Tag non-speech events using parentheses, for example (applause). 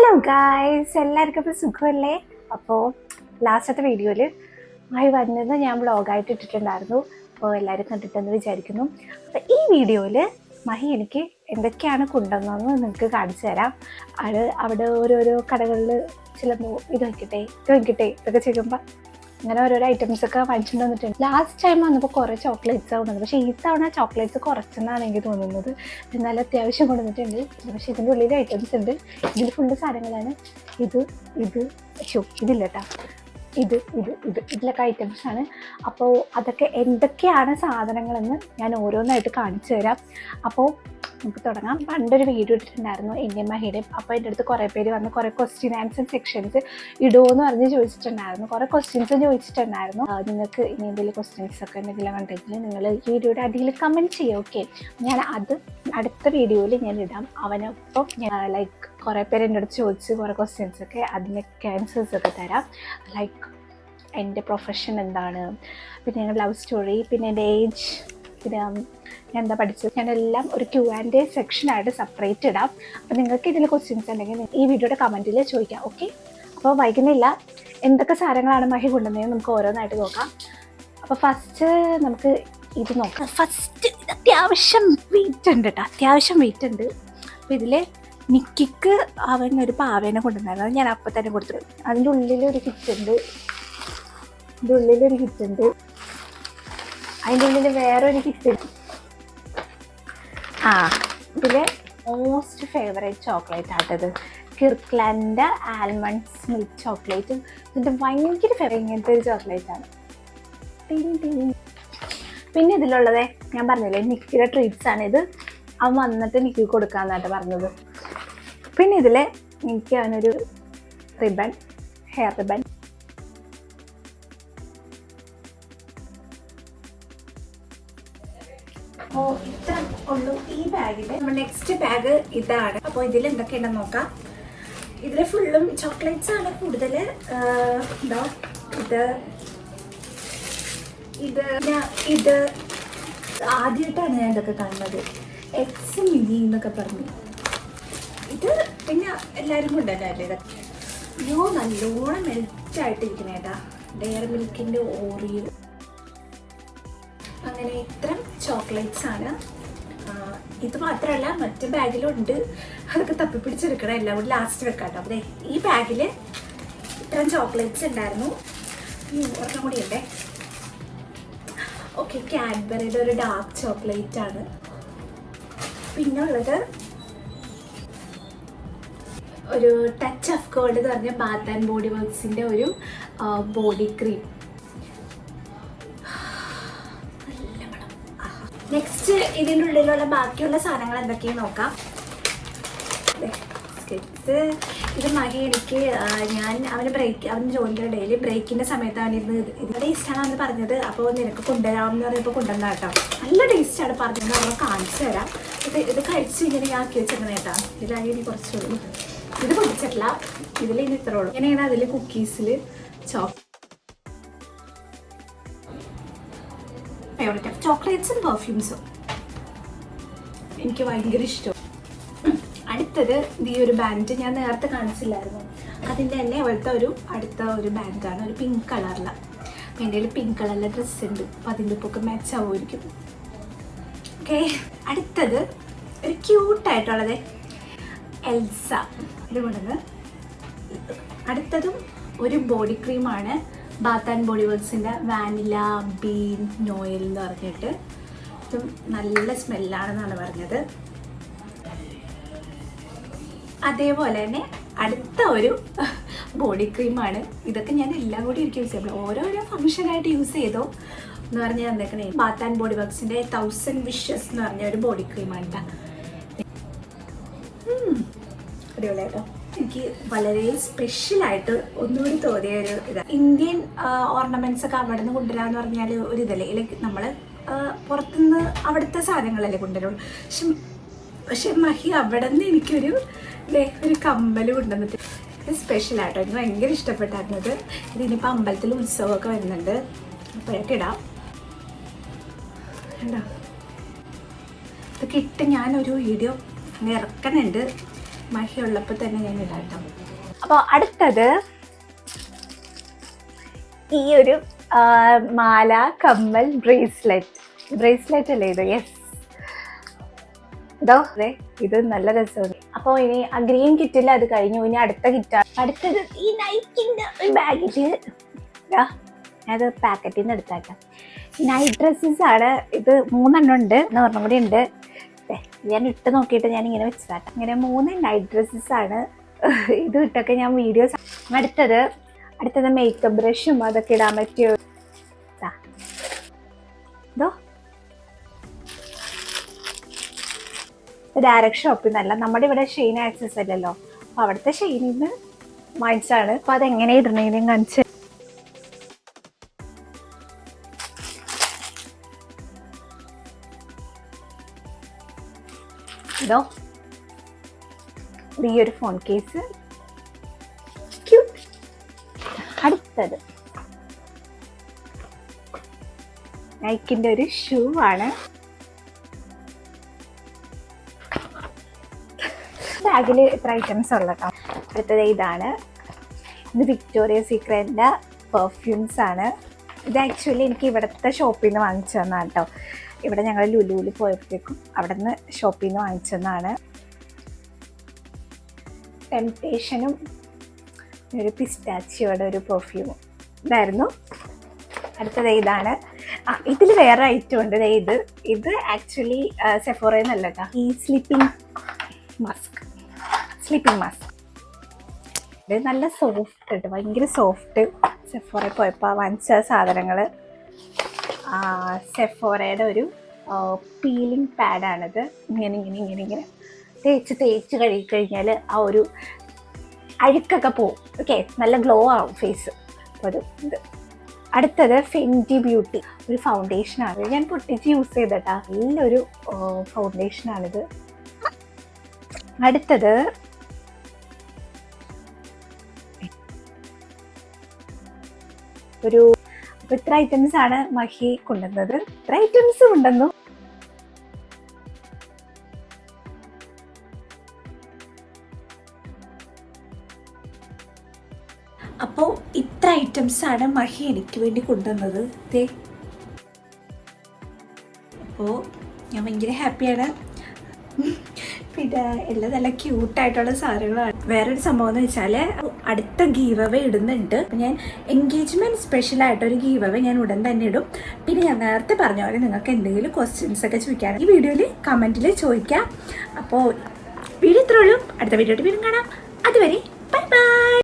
Hello guys എല്ലാവർക്കും ഇപ്പോൾ സുഖമല്ലേ? അപ്പോൾ ലാസ്റ്റത്തെ വീഡിയോയിൽ ആയി വരുന്നത് ഞാൻ ബ്ലോഗായിട്ട് ഇട്ടിട്ടുണ്ടായിരുന്നു. അപ്പോൾ എല്ലാവരും കണ്ടിട്ടെന്ന് വിചാരിക്കുന്നു. അപ്പോൾ ഈ വീഡിയോയിൽ മഹി എനിക്ക് എന്തൊക്കെയാണ് കൊണ്ടുവന്നതെന്ന് നിങ്ങൾക്ക് കാണിച്ചു തരാം. അത് അവിടെ ഓരോരോ കടകളിൽ ചിലപ്പോൾ ഇത് വയ്ക്കട്ടെ ഇത് വയ്ക്കട്ടെ ഇതൊക്കെ ചെയ്യുമ്പോൾ അങ്ങനെ ഓരോരോ ഐറ്റംസ് ഒക്കെ വാങ്ങിച്ചിട്ട് വന്നിട്ടുണ്ട്. ലാസ്റ്റ് ടൈം വന്നപ്പോൾ കുറേ ചോക്ലേറ്റ്സ് കൊണ്ടുവന്നു പക്ഷേ ഈ തവണ ചോക്ലേറ്റ്സ് കുറച്ചെന്നാണ് എനിക്ക് തോന്നുന്നത്. നല്ല അത്യാവശ്യം കൊണ്ടുവന്നിട്ടുണ്ട്. പക്ഷേ ഇതിന്റെ ഉള്ളിൽ ഐറ്റംസ് ഉണ്ട്. ഇതിൽ ഫുള്ള് സാധനങ്ങളാണ്. ഇത് ഇത് ഷോ ഇതില്ല ഇത് ഇത് ഇത് ഇതിലൊക്കെ ഐറ്റംസ് ആണ്. അപ്പോൾ അതൊക്കെ എന്തൊക്കെയാണ് സാധനങ്ങളെന്ന് ഞാൻ ഓരോന്നായിട്ട് കാണിച്ചു തരാം. അപ്പോൾ നമുക്ക് തുടങ്ങാം. പണ്ടൊരു വീഡിയോ ഇട്ടിട്ടുണ്ടായിരുന്നു എന്റെ മഹിയുടെ അപ്പോൾ എന്റെ അടുത്ത് കുറേ പേര് വന്ന് കുറേ ക്വസ്റ്റ്യൻ ആൻസർ സെക്ഷൻസ് ഇടുമോ എന്ന് പറഞ്ഞ് ചോദിച്ചിട്ടുണ്ടായിരുന്നു. കുറേ ക്വസ്റ്റ്യൻസ് ചോദിച്ചിട്ടുണ്ടായിരുന്നു. നിങ്ങൾക്ക് ഇനി എന്തെങ്കിലും ക്വസ്റ്റ്യൻസ് ഒക്കെ എന്തെങ്കിലും ഉണ്ടെങ്കിൽ നിങ്ങൾ ഈ വീഡിയോയുടെ അടിയിൽ കമന്റ് ചെയ്യുക ഓക്കെ ഞാൻ അത് അടുത്ത വീഡിയോയിൽ ഞാൻ ഇടാം. അവനൊപ്പം ഞാൻ ലൈക്ക് കുറേ പേര് എന്റെ അടുത്ത് ചോദിച്ച് കുറേ ക്വസ്റ്റ്യൻസ് ഒക്കെ അതിനൊക്കെ ആൻസേഴ്സ് ഒക്കെ തരാം. ലൈക്ക് എന്റെ പ്രൊഫഷൻ എന്താണ്? പിന്നെ എന്റെ ലവ് സ്റ്റോറി പിന്നെ എന്റെ ഏജ് ഉം, ഞാൻ എന്താ പഠിച്ചത്? ഞാനെല്ലാം ഒരു ക്യൂ ആൻഡ് എ സെക്ഷനായിട്ട് സെപ്പറേറ്റ് ഇടാം. അപ്പോൾ നിങ്ങൾക്ക് ഇതിൽ ക്വസ്റ്റ്യൻസ് ഉണ്ടെങ്കിൽ ഈ വീഡിയോയുടെ കമന്റിൽ ചോദിക്കാം ഓക്കെ അപ്പോൾ വൈകുന്നില്ല എന്തൊക്കെ സാധനങ്ങളാണ് മഹി കൊണ്ടുവന്നതെന്ന് നമുക്ക് ഓരോന്നായിട്ട് നോക്കാം. അപ്പോൾ ഫസ്റ്റ് നമുക്ക് ഇത് നോക്കാം. ഫസ്റ്റ് അത്യാവശ്യം വെയിറ്റ് ഉണ്ട് കേട്ടോ അത്യാവശ്യം വെയിറ്റ് ഉണ്ട്. അപ്പോൾ ഇതിൽ നിക്കിക്ക് അവൻ ഒരു പാവേനെ കൊണ്ടുവന്നായിരുന്നു. ഞാൻ അപ്പം തന്നെ കൊടുത്തു അതിന്റെ ഉള്ളിൽ ഒരു കിറ്റ് ഉണ്ട്. ഇതിന്റെ ഉള്ളിൽ കിറ്റ് ഉണ്ട്. അതിന്റെ ഉള്ളിൽ വേറൊരു കിറ്റ് ആ. ഇതിലെ മോസ്റ്റ് ഫേവറേറ്റ് ചോക്ലേറ്റ് ആട്ടത് കിർക്ലാൻഡ് ആൽമണ്ട്സ് മിൽക്ക് ചോക്ലേറ്റും ഇതിന്റെ ഭയങ്കര ഫേവറേറ്റ് ഇങ്ങനത്തെ ഒരു ചോക്ലേറ്റ് ആണ്. ടിങ് ടിങ്. പിന്നെ ഇതിലുള്ളത് ഞാൻ പറഞ്ഞില്ലേ നിക്കിയുടെ ട്രീറ്റ്സ് ആണ് ഇത്. അവൻ വന്നിട്ട് നിക്കി കൊടുക്കാന്നായിട്ട് പറഞ്ഞത്. പിന്നെ ഇതിൽ എനിക്ക് അവനൊരു റിബൺ ഹെയർ റിബൺ അപ്പോൾ ഇത്ര ഉള്ളൂ ഈ ബാഗിൽ നമ്മുടെ നെക്സ്റ്റ് ബാഗ് ഇതാണ്. അപ്പോൾ ഇതിൽ എന്തൊക്കെയുണ്ടെന്ന് നോക്കാം. ഇതിൽ ഫുള്ളും ചോക്ലേറ്റ്സ് ആണ് കൂടുതൽ ഇത് ഇത് ഞാൻ ഇത് ആദ്യമായിട്ടാണ് ഞാൻ ഇതൊക്കെ കാണുന്നത്. എക്സ് മിനി എന്നൊക്കെ പറഞ്ഞു. ഇത് പിന്നെ എല്ലാവരും കൊണ്ടല്ലേ ഇതൊക്കെ? അയ്യോ നല്ലോണം മെൽറ്റായിട്ടിരിക്കണേട്ടാ ഡെയർ മിൽക്കിന്റെ ഓറിയോ അങ്ങനെ ഇത്തരം ചോക്ലേറ്റ്സ് ആണ് ഇത് മാത്രമല്ല മറ്റു ബാഗിലും ഉണ്ട് അതൊക്കെ തപ്പിപ്പിടിച്ചെടുക്കണം. എല്ലാം കൂടി ലാസ്റ്റ് വെക്കാട്ടോ. അതെ ഈ ബാഗിൽ ഇത്രയും ചോക്ലേറ്റ്സ് ഉണ്ടായിരുന്നു. ഈ ഒരെണ്ണം കൂടി ഉണ്ടേ ഓക്കെ കാഡ്ബറിയുടെ ഒരു ഡാർക്ക് ചോക്ലേറ്റ് ആണ്. പിന്നെ ഉള്ളത് ഒരു ടച്ച് ഓഫ് ഗോൾഡ് എന്ന് പറഞ്ഞ ബാത്ത് ആൻഡ് ബോഡി വർക്ക്സിന്റെ ഒരു ബോഡി ക്രീം നെക്സ്റ്റ് ഇതിന്റെ ഉള്ളിലുള്ള ബാക്കിയുള്ള സാധനങ്ങൾ എന്തൊക്കെയാണ് നോക്കാം. ഇത് മകി എനിക്ക് ഞാൻ അവന് ബ്രേക്ക് അവന് ജോലിയുടെ ഡെയിലി ബ്രേക്കിന്റെ സമയത്ത് അവനിരുന്ന് ഇത് ഇതിന്റെ അവന് പറഞ്ഞത്. അപ്പോൾ നിനക്ക് കൊണ്ടുവരാമെന്ന് പറഞ്ഞപ്പോൾ കൊണ്ടുവന്ന കേട്ടോ. നല്ല ടേസ്റ്റാണ് പറഞ്ഞത്. നമ്മൾ കാണിച്ചു തരാം. ഇത് ഇത് കഴിച്ച് ഇങ്ങനെ ഞാൻ ആക്കി വെച്ചിരുന്ന കേട്ടോ. ഇതിലാകെ ഇനി കുറച്ചുള്ളൂ. ഇത് പൊടിച്ചിട്ടില്ല. ഇതിൽ ഇനി ഇത്രയുള്ളൂ ഇങ്ങനെയാണ് അതിൽ കുക്കീസിൽ ചോക്ലേറ്റ് ഫേവറേറ്റ് ചോക്ലേറ്റ്സും പെർഫ്യൂംസും എനിക്ക് ഭയങ്കര ഇഷ്ടം. അടുത്തത് ഈ ഒരു ബാൻഡ് ഞാൻ നേരത്തെ കാണിച്ചില്ലായിരുന്നു. അതിന്റെ തന്നെ ഇവിടുത്തെ ഒരു അടുത്ത ഒരു ബാൻഡാണ് ഒരു പിങ്ക് കളറിലാണ് എന്റെ കയ്യിൽ പിങ്ക് കളറിലെ ഡ്രസ്സ് ഉണ്ട്. അപ്പം അതിന്റെ ഒക്കെ മാച്ച് ആവുമായിരിക്കും. ഓക്കെ അടുത്തത് ഒരു ക്യൂട്ടായിട്ടുള്ളത് എൽസ. ഇത് അടുത്തതും ഒരു ബോഡി ക്രീമാണ് ബാത്ത് ആൻഡ് ബോഡി വർക്ക്സിന്റെ വാനില ബീൻ നോയൽ എന്ന് പറഞ്ഞിട്ട്. ഇതും നല്ല സ്മെല്ലാണെന്നാണ് പറഞ്ഞത്. അതേപോലെ തന്നെ അടുത്ത ഒരു ബോഡി ക്രീമാണ് ഇതൊക്കെ ഞാൻ എല്ലാം കൂടി എനിക്ക് യൂസ് ചെയ്യാം ഓരോരോ ഫംഗ്ഷനായിട്ട് യൂസ് ചെയ്തോ. എന്ന് പറഞ്ഞ് തന്നേക്കണേ ബാത്ത് ആൻഡ് ബോഡി വർക്ക്സിന്റെ തൗസൻഡ് വിഷസ് എന്ന് പറഞ്ഞ ഒരു ബോഡി ക്രീമാണ് കേട്ടോ അടിപൊളിയായിട്ടോ. എനിക്ക് വളരെ സ്പെഷ്യലായിട്ട് ഒന്നുകൂടി തോന്നിയ ഒരു ഇതാണ് ഇന്ത്യൻ ഓർണമെന്റ്സ് ഒക്കെ അവിടെ നിന്ന് കൊണ്ടുവരാന്ന് പറഞ്ഞാൽ ഒരു ഇതല്ലേ? ലൈക്ക് നമ്മൾ പുറത്തുനിന്ന് അവിടുത്തെ സാധനങ്ങളല്ലേ കൊണ്ടുവരുള്ളൂ. പക്ഷെ പക്ഷെ മഹി അവിടെ നിന്ന് എനിക്കൊരു ഒരു കമ്മൽ കൊണ്ടുവന്നിട്ട് സ്പെഷ്യലായിട്ടോ എനിക്ക് ഭയങ്കര ഇഷ്ടപ്പെട്ടായിരുന്നത് ഇതിനിപ്പോൾ അമ്പലത്തിൽ ഉത്സവമൊക്കെ വരുന്നുണ്ട്. അപ്പോഴൊക്കെ ഇടാം. ഇതൊക്കെ ഇട്ട് ഞാനൊരു വീഡിയോ ഇറക്കുന്നുണ്ട്. മഷി ഉള്ളപ്പോൾ തന്നെ ഞാൻ ഇടാട്ടോ. അപ്പോൾ അടുത്തത് ഈ ഒരു മാല കമ്മൽ ബ്രേസ്ലെറ്റ്. ബ്രേസ്ലെറ്റ് അല്ലേ ഇത്? യെസ് ഇതോ അതെ ഇത് നല്ല രസമാണ്. അപ്പോൾ ഇനി ആ ഗ്രീൻ കിറ്റിൽ അത് കഴിഞ്ഞു. ഇനി അടുത്ത കിറ്റാണ് അടുത്തത് ഈ നൈക്കിന്റെ ബാഗിൽ അത് പാക്കറ്റിൽ നിന്ന് എടുത്താക്കാം. നൈറ്റ് ഡ്രസ്സസ് ആണ് ഇത് മൂന്നെണ്ണം ഉണ്ട് എന്ന് പറഞ്ഞും കൂടി ഉണ്ട്. ദേ, ഞാൻ ഇട്ട് നോക്കിയിട്ട് ഞാൻ ഇങ്ങനെ വെച്ചതാട്ടെ. ഇങ്ങനെ മൂന്ന് നൈറ്റ് ഡ്രസ്സസ് ആണ് (laughs) ഇത് ഇട്ടൊക്കെ ഞാൻ വീഡിയോസ് അടുത്തത് അടുത്തത് മേക്കപ്പ് ബ്രഷും അതൊക്കെ ഇടാൻ പറ്റിയ. ഇതോ. ഡയറക്ട് ഷോപ്പിൽ നിന്നല്ല നമ്മുടെ ഇവിടെ ഷെയിൻ ആക്സസ് അല്ലല്ലോ. അപ്പോൾ അവിടുത്തെ ഷെയിനിൽ നിന്ന് വാങ്ങിച്ചാണ് അപ്പോൾ അതെങ്ങനെ ഇടണേനും കാണിച്ച് ഇതോ ഈ ഒരു ഫോൺ കേസ് ക്യൂട്ട് അടുത്തത്. നൈക്കിന്റെ ഒരു ഷൂ ആണ്. ബാഗിൽ ഇത്ര ഐറ്റംസ് ഉള്ളട്ടോ അടുത്തത് ഇതാണ്. ഇത് വിക്ടോറിയ സീക്രറ്റിന്റെ പെർഫ്യൂംസ് ആണ്. ഇത് ആക്ച്വലി എനിക്ക് ഇവിടുത്തെ ഷോപ്പിൽ നിന്ന് വാങ്ങിച്ചു തന്നാട്ടോ. കേട്ടോ ഇവിടെ ഞങ്ങൾ ലുലുവിൽ പോയപ്പോഴേക്കും അവിടെ നിന്ന് ഷോപ്പിൽ നിന്ന് വാങ്ങിച്ചതാണ്. ടെംപ്ടേഷനും ഒരു പിസ്റ്റാച്ചിയോടെ ഒരു പെർഫ്യൂമും ഇതായിരുന്നു. അടുത്തത് ഇതാണ്. ഇതിൽ വേറെ ഐറ്റം ഉണ്ട്. ഇത്. ഇത് ആക്ച്വലി സെഫോറയെന്നല്ല കേട്ടോ ഈ സ്ലീപ്പിംഗ് മാസ്ക് സ്ലീപ്പിംഗ് മാസ്ക് ഇത് നല്ല സോഫ്റ്റ് ഭയങ്കര സോഫ്റ്റ് സെഫോറ പോയപ്പോൾ വാങ്ങിച്ച സാധനങ്ങൾ സെഫോറയുടെ ഒരു പീലിംഗ് പാഡാണിത് ഇങ്ങനെ ഇങ്ങനെ ഇങ്ങനെ ഇങ്ങനെ. തേച്ച് തേച്ച് കഴുകി കഴിഞ്ഞാൽ ആ ഒരു അഴുക്കൊക്കെ പോവും. ഓക്കെ നല്ല ഗ്ലോ ആവും ഫേസ് അപ്പോൾ അത് ഇത്. അടുത്തത് ഫെന്റി ബ്യൂട്ടി ഒരു ഫൗണ്ടേഷനാണ് ഞാൻ പൊട്ടിച്ച് യൂസ് ചെയ്തിട്ടാ നല്ലൊരു ഫൗണ്ടേഷനാണിത് അടുത്തത് ഒരു അപ്പൊ ഇത്ര ഐറ്റംസ് ആണ് മഹി കൊണ്ടുവന്നത്. ഇത്ര ഐറ്റംസ് ഉണ്ടെന്നു അപ്പോൾ ഇത്ര ഐറ്റംസ് ആണ് മഹി എനിക്ക് വേണ്ടി കൊണ്ടുവന്നത്. ദേ. അപ്പോൾ ഞാൻ ഭയങ്കര ഹാപ്പിയാണ് പിന്നെ എല്ലാം നല്ല ക്യൂട്ടായിട്ടുള്ള സാധനങ്ങളാണ്. വേറൊരു സംഭവം എന്ന് വെച്ചാൽ അടുത്ത ഗീവ് അവേ ഇടുന്നുണ്ട് ഞാൻ എൻഗേജ്മെന്റ് സ്പെഷ്യൽ ആയിട്ടൊരു ഗീവ് ഞാൻ ഉടൻ തന്നെ ഇടും. പിന്നെ ഞാൻ നേരത്തെ പറഞ്ഞ പോലെ നിങ്ങൾക്ക് എന്തെങ്കിലും ക്വസ്റ്റ്യൻസ് ഒക്കെ ചോദിക്കാൻ ഈ വീഡിയോയിൽ കമന്റിൽ ചോദിക്കാം. അപ്പോൾ വീഡിയോ ഇത്രയുള്ളൂ അടുത്ത വീഡിയോ വീണ്ടും കാണാം. അതുവരെ ബൈ ബൈ.